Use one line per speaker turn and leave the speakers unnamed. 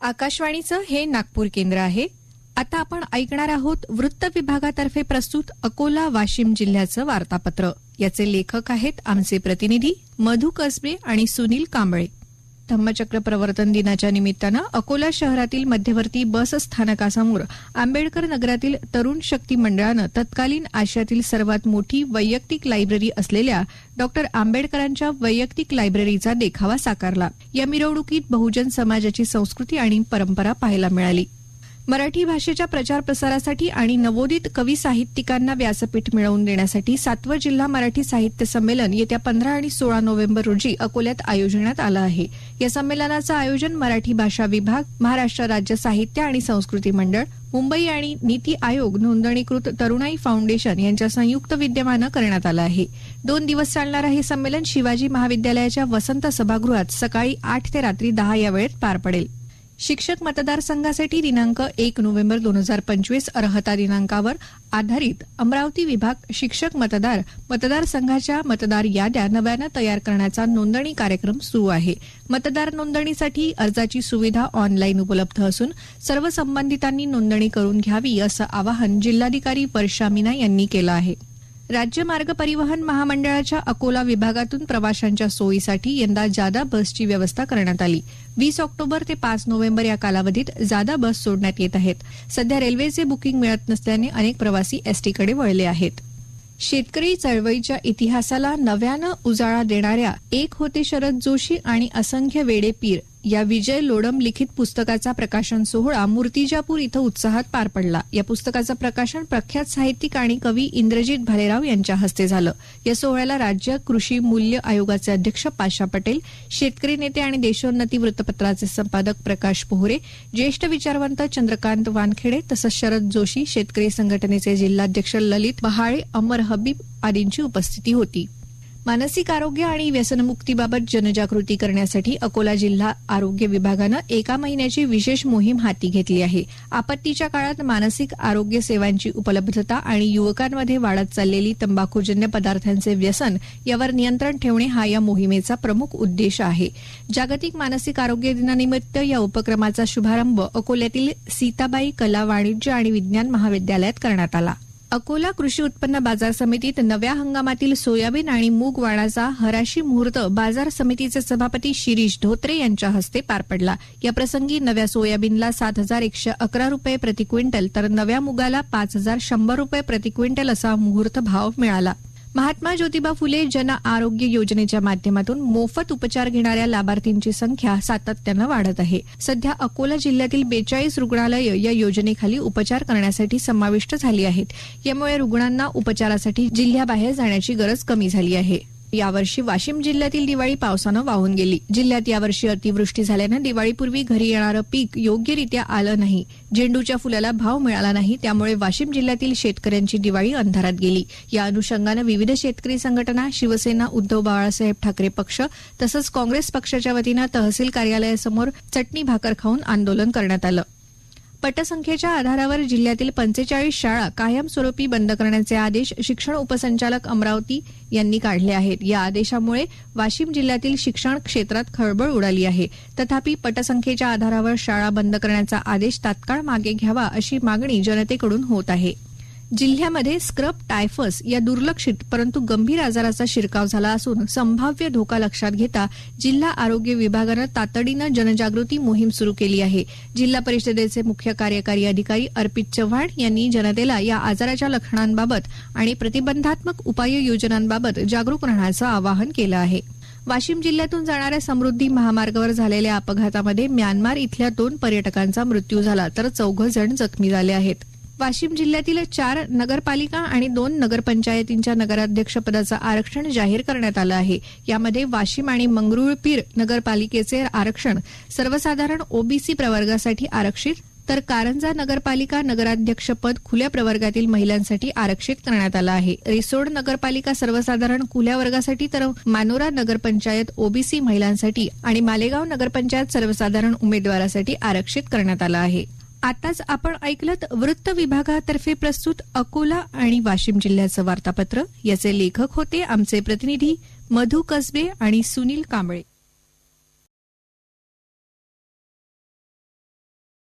आकाशवाणीचं हे नागपूर केंद्र आहे. आता आपण ऐकणार आहोत वृत्त विभागातर्फे प्रस्तुत अकोला वाशिम जिल्ह्याचं वार्तापत्र. याचे लेखक आहेत आमचे प्रतिनिधी मधु कसबे आणि सुनील कांबळे. धम्मचक्र प्रवर्तन दिनाच्या निमित्तानं अकोला शहरातील मध्यवर्ती बस स्थानकासमोर आंबेडकर नगरातील तरुण शक्ती मंडळानं तत्कालीन आशियातील सर्वात मोठी वैयक्तिक लायब्ररी असलेल्या डॉक्टर आंबेडकरांच्या वैयक्तिक लायब्ररीचा देखावा साकारला. या मिरवणुकीत बहुजन समाजाची संस्कृती आणि परंपरा पाहायला मिळाली. मराठी भाषेच्या प्रचार प्रसारासाठी आणि नवोदित कवी साहित्यिकांना व्यासपीठ मिळवून देण्यासाठी सातवं जिल्हा मराठी साहित्य संमेलन येत्या पंधरा आणि सोळा नोव्हेंबर रोजी अकोल्यात आयोजण्यात आलं आहे. या संमेलनाचं आयोजन मराठी भाषा विभाग महाराष्ट्र राज्य साहित्य आणि संस्कृती मंडळ मुंबई आणि नीती आयोग नोंदणीकृत तरुणाई फाउंडेशन यांच्या संयुक्त विद्यमानं करण्यात आलं आहे. दोन दिवस चालणारं हे संमेलन शिवाजी महाविद्यालयाच्या वसंत सभागृहात सकाळी आठ ते रात्री दहा या वेळेत पार पडेल. शिक्षक मतदारसंघासाठी दिनांक एक नोव्हेंबर दोन हजार पंचवीस अर्हता दिनांकावर आधारित अमरावती विभाग शिक्षक मतदार मतदारसंघाच्या मतदार याद्या नव्यानं तयार करण्याचा नोंदणी कार्यक्रम सुरू आहे. मतदार नोंदणीसाठी अर्जाची सुविधा ऑनलाईन उपलब्ध असून सर्व संबंधितांनी नोंदणी करून घ्यावी असं आवाहन जिल्हाधिकारी वर्षा मीना यांनी केलं आहे. राज्य मार्ग परिवहन महामंडळाच्या अकोला विभागातून प्रवाशांच्या सोयीसाठी यंदा जादा बसची व्यवस्था करण्यात आली. वीस ऑक्टोबर ते पाच नोव्हेंबर या कालावधीत जादा बस सोडण्यात येत आहेत. सध्या रेल्वेचे बुकिंग मिळत नसल्याने अनेक प्रवासी एसटीकडे वळले आहेत. शेतकरी चळवळीच्या इतिहासाला नव्यानं उजाळा देणाऱ्या एक होते शरद जोशी आणि असंख्य वेडे पीर या विजय लोडम लिखित पुस्तकाचा प्रकाशन सोहळा मूर्तिजापूर इथं उत्साहात पार पडला. या पुस्तकाचं प्रकाशन प्रख्यात साहित्यिक आणि कवी इंद्रजित भालेराव यांच्या हस्ते झालं. या सोहळ्याला राज्य कृषी मूल्य आयोगाचे अध्यक्ष पाशा पटेल शेतकरी नेते आणि देशोन्नती वृत्तपत्राचे संपादक प्रकाश पोहरे ज्येष्ठ विचारवंत चंद्रकांत वानखेडे तसंच शरद जोशी शेतकरी संघटनेचे जिल्हाध्यक्ष ललित बहाळे अमर हबीब आदींची उपस्थिती होती. मानसिक आरोग्य आणि व्यसनमुक्तीबाबत जनजागृती करण्यासाठी अकोला जिल्हा आरोग्य विभागानं एका महिन्याची विशेष मोहीम हाती घेतली आहे. आपत्तीच्या काळात मानसिक आरोग्य सेवांची उपलब्धता आणि युवकांमध्ये वाढत चाललेली तंबाखूजन्य पदार्थांचे व्यसन यावर नियंत्रण ठेवणे हा या मोहिमेचा प्रमुख उद्देश आहे. जागतिक मानसिक आरोग्य दिनानिमित्त या उपक्रमाचा शुभारंभ अकोल्यातील सीताबाई कला वाणिज्य आणि विज्ञान महाविद्यालयात करण्यात आला. अकोला कृषी उत्पन्न बाजार समितीत नव्या हंगामातील सोयाबीन आणि मूग वाणाचा हराशी मुहूर्त बाजार समितीचे सभापती शिरीष धोत्रे यांच्या हस्ते पार पडला. या प्रसंगी नव्या सोयाबीनला सात हजार एकशे अकरा रुपये प्रति क्विंटल तर नव्या मुगाला पाच हजार शंभर रुपये प्रति क्विंटल असा मुहूर्त भाव मिळाला. महात्मा ज्योतिबा फुले जन आरोग्य योजनेच्या माध्यमातून मोफत उपचार घेणाऱ्या लाभार्थींची संख्या सातत्यानं वाढत आहे. सध्या अकोला जिल्ह्यातील बेचाळीस रुग्णालयं या योजनेखाली उपचार करण्यासाठी समाविष्ट झाली आहेत. यामुळे रुग्णांना उपचारासाठी जिल्ह्याबाहेर जाण्याची गरज कमी झाली आहे. यावर्षी वाशिम जिल्ह्यातील दिवाळी पावसानं वाहून गेली. जिल्ह्यात यावर्षी अतिवृष्टी झाल्यानं दिवाळीपूर्वी घरी येणारं पीक योग्यरित्या आलं नाही. झेंडूच्या फुलाला भाव मिळाला नाही त्यामुळे वाशिम जिल्ह्यातील शेतकऱ्यांची दिवाळी अंधारात गेली. या अनुषंगानं विविध शेतकरी संघटना शिवसेना उद्धव बाळासाहेब ठाकरे पक्ष तसंच काँग्रेस पक्षाच्या वतीनं तहसील कार्यालयासमोर चटणी भाकर खाऊन आंदोलन करण्यात आलं. पटसंख्येच्या आधारावर जिल्ह्यातील पंचेचाळीस शाळा कायमस्वरूपी बंद करण्याचे आदेश शिक्षण उपसंचालक अमरावती यांनी काढले आहेत. या आदेशामुळे वाशिम जिल्ह्यातील शिक्षण क्षेत्रात खळबळ उडाली आहे. तथापि पटसंख्येच्या आधारावर शाळा बंद करण्याचा आदेश तात्काळ मागे घ्यावा अशी मागणी जनतेकडून होत आहे. जिल्ह्यामध्ये स्क्रब टायफस या दुर्लक्षित परंतु गंभीर आजाराचा शिरकाव झाला असून संभाव्य धोका लक्षात घेता जिल्हा आरोग्य विभागानं तातडीनं जनजागृती मोहीम सुरू केली आहे. जिल्हा परिषदेचे मुख्य कार्यकारी अधिकारी अर्पित चव्हाण यांनी जनतेला या आजाराच्या लक्षणांबाबत आणि प्रतिबंधात्मक उपाययोजनांबाबत जागरूक राहण्याचं आवाहन केलं आहे. वाशिम जिल्ह्यातून जाणाऱ्या समृद्धी महामार्गावर झालेल्या अपघातामध्ये म्यानमार इथल्या दोन पर्यटकांचा मृत्यू झाला तर चौघ जण जखमी झाले आहेत. वाशिम जिल्ह्यातील चार नगरपालिका आणि दोन नगरपंचायतींच्या नगराध्यक्षपदाचं आरक्षण जाहीर करण्यात आलं आहे. यामध्ये वाशिम आणि मंगरुळपीर नगरपालिकेचे आरक्षण सर्वसाधारण ओबीसी प्रवर्गासाठी आरक्षित तर कारंजा नगरपालिका नगराध्यक्षपद खुल्या प्रवर्गातील महिलांसाठी आरक्षित करण्यात आलं आहे. रिसोड नगरपालिका सर्वसाधारण खुल्या वर्गासाठी तर मानोरा नगरपंचायत ओबीसी महिलांसाठी आणि मालेगाव नगरपंचायत सर्वसाधारण उमेदवारासाठी आरक्षित करण्यात आलं आहे. आताच आपण ऐकलत वृत्त विभागातर्फे प्रस्तुत अकोला आणि वाशिम जिल्ह्याचं वार्तापत्र. याचे लेखक होते आमचे प्रतिनिधी मधु कसबे आणि सुनील कांबळे.